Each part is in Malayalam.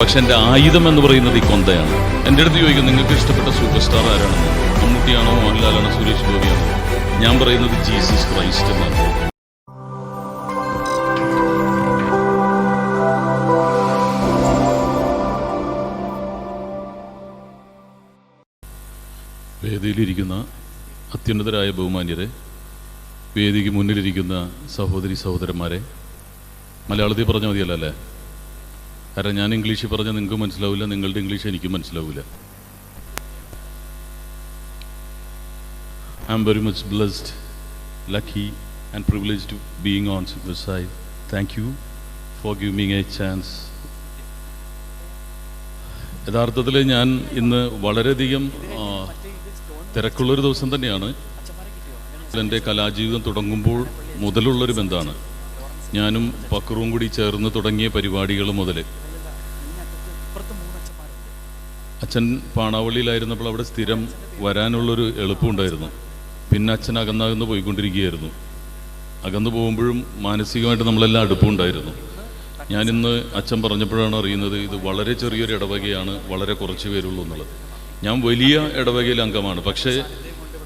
പക്ഷെ എന്റെ ആയുധം എന്ന് പറയുന്നത് ഈ കൊന്തയാണ്. എന്റെ അടുത്ത് ചോദിക്കും നിങ്ങൾക്ക് ഇഷ്ടപ്പെട്ട സൂപ്പർ സ്റ്റാർ ആരാണെന്ന്? മമ്മൂട്ടിയാണോ മോഹൻലാലാണോ സുരേഷ് ഗോപിയാണോ? ഞാൻ പറയുന്നത് ജീസസ് ക്രൈസ്റ്റ് എന്നാണ്. വേദിയിലിരിക്കുന്ന അത്യുന്നതരായ ബഹുമാന്യരെ വേദിക്ക് മുന്നിലിരിക്കുന്ന സഹോദരി സഹോദരന്മാരെ മലയാളത്തിൽ പറഞ്ഞാൽ മതിയല്ലോ അല്ലേ? കാരണം ഞാൻ ഇംഗ്ലീഷിൽ പറഞ്ഞാൽ നിങ്ങൾക്ക് മനസ്സിലാവില്ല നിങ്ങളുടെ ഇംഗ്ലീഷ് എനിക്കും മനസ്സിലാവില്ല. I am very much blessed lucky and privilege to being on this side thank you for giving a chance യഥാർത്ഥത്തിൽ ഞാൻ ഇന്ന് വളരെയധികം തിരക്കുള്ളൊരു ദിവസം തന്നെയാണ്. എന്റെ കലാജീവിതം തുടങ്ങുമ്പോൾ മുതലുള്ളൊരു ബന്ധമാണ് ഞാനും പക്രവും കൂടി ചേർന്ന് തുടങ്ങിയ പരിപാടികൾ മുതൽ അച്ഛൻ പാണാവള്ളിയിലായിരുന്നപ്പോൾ അവിടെ സ്ഥിരം വരാനുള്ളൊരു എളുപ്പമുണ്ടായിരുന്നു. പിന്നെ അച്ഛൻ അകന്നകന്ന് പോയിക്കൊണ്ടിരിക്കുകയായിരുന്നു. അകന്നു പോകുമ്പോഴും മാനസികമായിട്ട് നമ്മളെല്ലാം അടുപ്പമുണ്ടായിരുന്നു. ഞാനിന്ന് അച്ഛൻ പറഞ്ഞപ്പോഴാണ് അറിയുന്നത് ഇത് വളരെ ചെറിയൊരു ഇടവകയാണ് വളരെ കുറച്ച് പേരുള്ളൂ എന്നുള്ളത്. ഞാൻ വലിയ ഇടവകയിലെ അംഗമാണ്. പക്ഷേ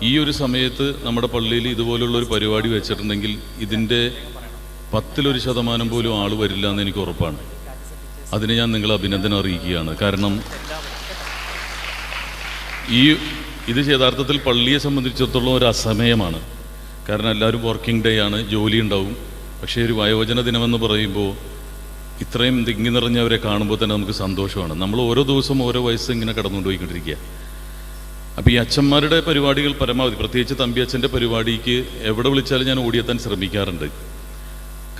ഈ ഒരു സമയത്ത് നമ്മുടെ പള്ളിയിൽ ഇതുപോലുള്ള ഒരു പരിപാടി വെച്ചിട്ടുണ്ടെങ്കിൽ ഇതിന്റെ പത്തിലൊരു ശതമാനം പോലും ആൾ വരില്ല എന്ന് എനിക്ക് ഉറപ്പാണ്. അതിന് ഞാൻ നിങ്ങളെ അഭിനന്ദനം അറിയിക്കുകയാണ്. കാരണം ഈ ഇത് യഥാർത്ഥത്തിൽ പള്ളിയെ സംബന്ധിച്ചിടത്തോളം ഒരു അസമയമാണ്. കാരണം എല്ലാവരും വർക്കിംഗ് ഡേ ആണ് ജോലി ഉണ്ടാവും. പക്ഷേ ഒരു വയോജന ദിനമെന്ന് പറയുമ്പോൾ ഇത്രയും തിങ്ങി നിറഞ്ഞവരെ കാണുമ്പോൾ തന്നെ നമുക്ക് സന്തോഷമാണ്. നമ്മൾ ഓരോ ദിവസം ഓരോ വയസ്സ് ഇങ്ങനെ കടന്നുകൊണ്ടുപോയിക്കൊണ്ടിരിക്കുക അപ്പോൾ ഈ അച്ഛന്മാരുടെ പരിപാടികൾ പരമാവധി പ്രത്യേകിച്ച് തമ്പി അച്ഛന്റെ പരിപാടിക്ക് എവിടെ വിളിച്ചാലും ഞാൻ ഓടിയെത്താൻ ശ്രമിക്കാറുണ്ട്.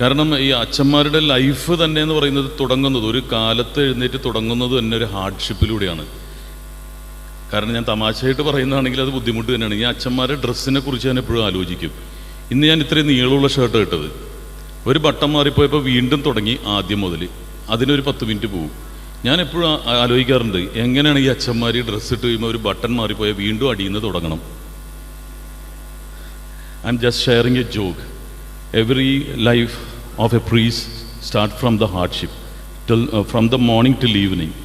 കാരണം ഈ അച്ഛന്മാരുടെ ലൈഫ് തന്നെ എന്ന് പറയുന്നത് തുടങ്ങുന്നത് ഒരു കാലത്ത് എഴുന്നേറ്റ് തുടങ്ങുന്നത് തന്നെ ഒരു ഹാർഡ്ഷിപ്പിലൂടെയാണ് കാരണം ഞാൻ തമാശയായിട്ട് പറയുന്നതാണെങ്കിൽ അത് ബുദ്ധിമുട്ട് തന്നെയാണ്. ഈ അച്ഛന്മാരുടെ ഡ്രസ്സിനെ കുറിച്ച് ഞാൻ എപ്പോഴും ആലോചിക്കും. ഇന്ന് ഞാൻ ഇത്രയും നീളമുള്ള ഷർട്ട് ഇട്ടത്. ഒരു ബട്ടൺ മാറിപ്പോയപ്പോൾ വീണ്ടും തുടങ്ങി ആദ്യം മുതൽ അതിനൊരു പത്ത് മിനിറ്റ് പോകും ഞാൻ എപ്പോഴും ആലോചിക്കാറുണ്ട് എങ്ങനെയാണ് ഈ അച്ഛന്മാർ ഡ്രസ്സ് ഇട്ട് കഴിയുമ്പോൾ ഒരു ബട്ടൺ മാറിപ്പോയാൽ വീണ്ടും അടിയിൽ നിന്ന് തുടങ്ങണം. I am just sharing a joke every life of a breeze start from the hardship till from the morning till evening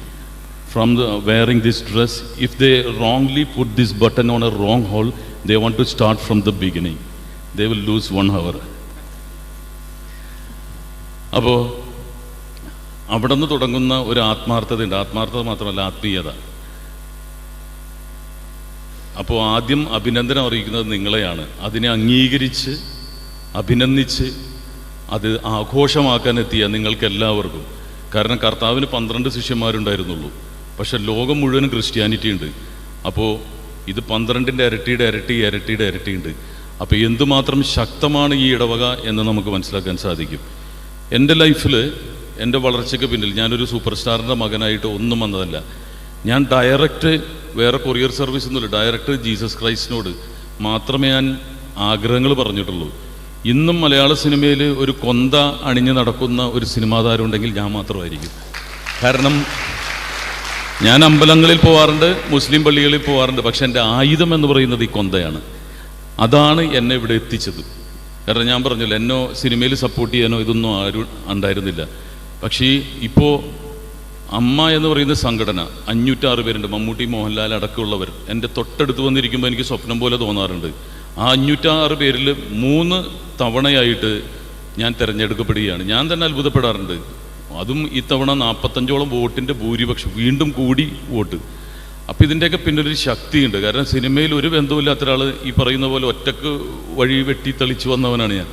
from the wearing this dress if they wrongly put this button on a wrong hole they want to start from the beginning. They will lose one hour. അപ്പോൾ അവിടെ നിന്ന് തുടങ്ങുന്ന ഒരു ആത്മാർത്ഥതയുണ്ട് ആത്മാർത്ഥത മാത്രമല്ല ആത്മീയത. അപ്പോൾ ആദ്യം അഭിനന്ദനം അറിയിക്കുന്നത് നിങ്ങളെയാണ്. അതിനെ അംഗീകരിച്ച് അഭിനന്ദിച്ച് അത് ആഘോഷമാക്കാൻ എത്തിയ നിങ്ങൾക്കെല്ലാവർക്കും. കാരണം കർത്താവിന് പന്ത്രണ്ട് ശിഷ്യന്മാരുണ്ടായിരുന്നുള്ളൂ. പക്ഷെ ലോകം മുഴുവനും ക്രിസ്ത്യാനിറ്റി ഉണ്ട്. അപ്പോൾ ഇത് പന്ത്രണ്ടിന്റെ ഇരട്ടിയുടെ ഇരട്ടി ഇരട്ടിയുടെ ഇരട്ടിയുണ്ട് അപ്പോൾ എന്തുമാത്രം ശക്തമാണ് ഈ ഇടവക എന്ന് നമുക്ക് മനസ്സിലാക്കാൻ സാധിക്കും. എന്റെ ലൈഫിൽ എന്റെ വളർച്ചയ്ക്ക് പിന്നിൽ ഞാനൊരു സൂപ്പർ സ്റ്റാറിന്റെ മകനായിട്ട് ഒന്നും വന്നതല്ല. ഞാൻ ഡയറക്റ്റ് വേറെ കൊറിയർ സർവീസ് ഒന്നുമില്ല ഡയറക്റ്റ് ജീസസ് ക്രൈസ്റ്റിനോട് മാത്രമേ ഞാൻ ആഗ്രഹങ്ങൾ പറഞ്ഞിട്ടുള്ളൂ. ഇന്നും മലയാള സിനിമയിൽ ഒരു കൊന്ത അണിഞ്ഞ് നടക്കുന്ന ഒരു സിനിമാതാരം ഉണ്ടെങ്കിൽ ഞാൻ മാത്രമായിരിക്കും. കാരണം ഞാൻ അമ്പലങ്ങളിൽ പോവാറുണ്ട് മുസ്ലിം പള്ളികളിൽ പോവാറുണ്ട് പക്ഷെ എന്റെ ആയുധം എന്ന് പറയുന്നത് ഈ കൊന്തയാണ്. അതാണ് എന്നെ ഇവിടെ എത്തിച്ചത്. കാരണം ഞാൻ പറഞ്ഞല്ലോ എന്നോ സിനിമയിൽ സപ്പോർട്ട് ചെയ്യാനോ ഇതൊന്നും ആരും ഉണ്ടായിരുന്നില്ല. പക്ഷേ ഇപ്പോൾ അമ്മ എന്ന് പറയുന്ന സംഘടന അഞ്ഞൂറ്റാറ് പേരുണ്ട് മമ്മൂട്ടി മോഹൻലാൽ അടക്കമുള്ളവർ എന്റെ തൊട്ടടുത്ത് വന്നിരിക്കുമ്പോൾ എനിക്ക് സ്വപ്നം പോലെ തോന്നാറുണ്ട്. ആ അഞ്ഞൂറ്റാറ് പേരിൽ മൂന്ന് തവണയായിട്ട് ഞാൻ തിരഞ്ഞെടുക്കപ്പെടുകയാണ്. ഞാൻ തന്നെ അത്ഭുതപ്പെടാറുണ്ട്. അതും ഇത്തവണ നാൽപ്പത്തഞ്ചോളം വോട്ടിന്റെ ഭൂരിപക്ഷം വീണ്ടും കൂടി വോട്ട്. അപ്പം ഇതിന്റെയൊക്കെ പിന്നൊരു ശക്തിയുണ്ട്. കാരണം സിനിമയിൽ ഒരു ബന്ധവുമില്ലാത്ത ഒരാൾ ഈ പറയുന്ന പോലെ ഒറ്റയ്ക്ക് വഴി വെട്ടി തെളിച്ചു വന്നവനാണ് ഞാൻ.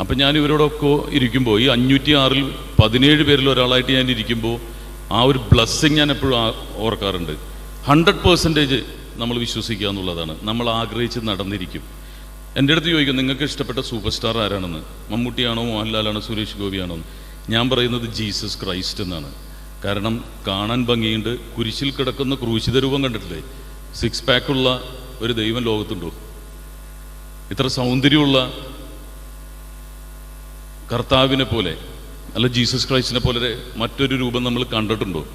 അപ്പം ഞാൻ ഇവരോടൊക്കെ ഇരിക്കുമ്പോൾ ഈ അഞ്ഞൂറ്റി ആറിൽ പതിനേഴ് പേരിൽ ഒരാളായിട്ട് ഞാൻ ഇരിക്കുമ്പോൾ ആ ഒരു ബ്ലസ്സിങ് ഞാൻ എപ്പോഴും ഓർക്കാറുണ്ട്. ഹൺഡ്രഡ് പേഴ്സന്റേജ് നമ്മൾ വിശ്വസിക്കുക എന്നുള്ളതാണ്. നമ്മൾ ആഗ്രഹിച്ച് നടന്നിരിക്കും. എന്റെ അടുത്ത് ചോദിക്കും നിങ്ങൾക്ക് ഇഷ്ടപ്പെട്ട സൂപ്പർ സ്റ്റാർ ആരാണെന്ന്? മമ്മൂട്ടിയാണോ മോഹൻലാലാണോ സുരേഷ് ഗോപിയാണോ എന്ന്. ഞാൻ പറയുന്നത് ജീസസ് ക്രൈസ്റ്റ് എന്നാണ്. കാരണം കാണാൻ ഭംഗിയുണ്ട് കുരിശിൽ കിടക്കുന്ന ക്രൂശിത രൂപം കണ്ടിട്ടില്ലേ? സിക്സ് പാക്കുള്ള ഒരു ദൈവം ലോകത്തുണ്ടോ? ഇത്ര സൗന്ദര്യമുള്ള കർത്താവിനെ പോലെ അല്ല ജീസസ് ക്രൈസ്റ്റിനെ പോലെ മറ്റൊരു രൂപം നമ്മൾ കണ്ടിട്ടുണ്ടോ?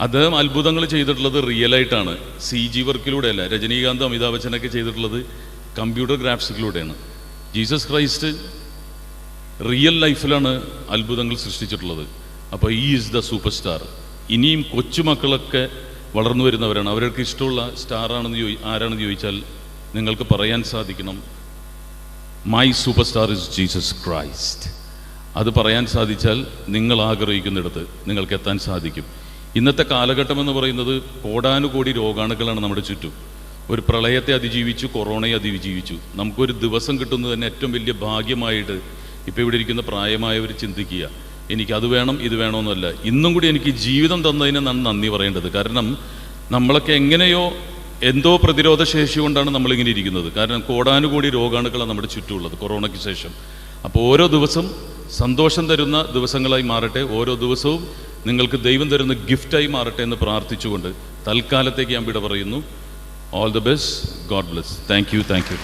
അദ്ദേഹം അത്ഭുതങ്ങൾ ചെയ്തിട്ടുള്ളത് റിയൽ ആയിട്ടാണ്. സി ജി വർക്കിലൂടെയല്ല രജനീകാന്ത് അമിതാഭ് ബച്ചനൊക്കെ ചെയ്തിട്ടുള്ളത് കമ്പ്യൂട്ടർ ഗ്രാഫിക്സിലൂടെയാണ് ജീസസ് ക്രൈസ്റ്റ് റിയൽ ലൈഫിലാണ് അത്ഭുതങ്ങൾ സൃഷ്ടിച്ചിട്ടുള്ളത്. അപ്പോൾ ഈ ഈസ് ദ സൂപ്പർ സ്റ്റാർ ഇനിയും കൊച്ചുമക്കളൊക്കെ വളർന്നു വരുന്നവരാണ്. അവർക്ക് ഇഷ്ടമുള്ള സ്റ്റാറാണെന്ന് ചോദി ആരാണെന്ന് ചോദിച്ചാൽ നിങ്ങൾക്ക് പറയാൻ സാധിക്കണം. My super star is Jesus Christ അത് പറയാൻ സാധിച്ചാൽ നിങ്ങൾ ആഗ്രഹിക്കുന്നിടത്ത് നിങ്ങൾക്ക് എത്താൻ സാധിക്കും. ഇന്നത്തെ കാലഘട്ടം എന്ന് പറയുന്നത് കോടാനുകോടി രോഗാണുക്കളാണ് നമ്മുടെ ചുറ്റും. ഒരു പ്രളയത്തെ അതിജീവിച്ചു കൊറോണയെ അതിജീവിച്ചു. നമുക്കൊരു ദിവസം കിട്ടുന്നത് തന്നെ ഏറ്റവും വലിയ ഭാഗ്യമായിട്ട് ഇപ്പോൾ ഇവിടെ ഇരിക്കുന്ന പ്രായമായവർ ചിന്തിക്കുക എനിക്ക് അത് വേണം ഇത് വേണമെന്നല്ല ഇന്നും കൂടി എനിക്ക് ജീവിതം തന്നതിന് ഞാൻ നന്ദി പറയേണ്ടത്. കാരണം നമ്മളൊക്കെ എങ്ങനെയോ എന്തോ പ്രതിരോധ ശേഷി കൊണ്ടാണ് നമ്മളിങ്ങനെ ഇരിക്കുന്നത്. കാരണം കോടാനുകോടി രോഗാണുക്കളാണ് നമ്മുടെ ചുറ്റുമുള്ളത് കൊറോണയ്ക്ക് ശേഷം. അപ്പോൾ ഓരോ ദിവസം സന്തോഷം തരുന്ന ദിവസങ്ങളായി മാറട്ടെ. ഓരോ ദിവസവും നിങ്ങൾക്ക് ദൈവം തരുന്ന ഗിഫ്റ്റായി മാറട്ടെ എന്ന് പ്രാർത്ഥിച്ചുകൊണ്ട് തൽക്കാലത്തേക്ക് ഞാൻ വിട പറയുന്നു. All the best God bless thank you thank you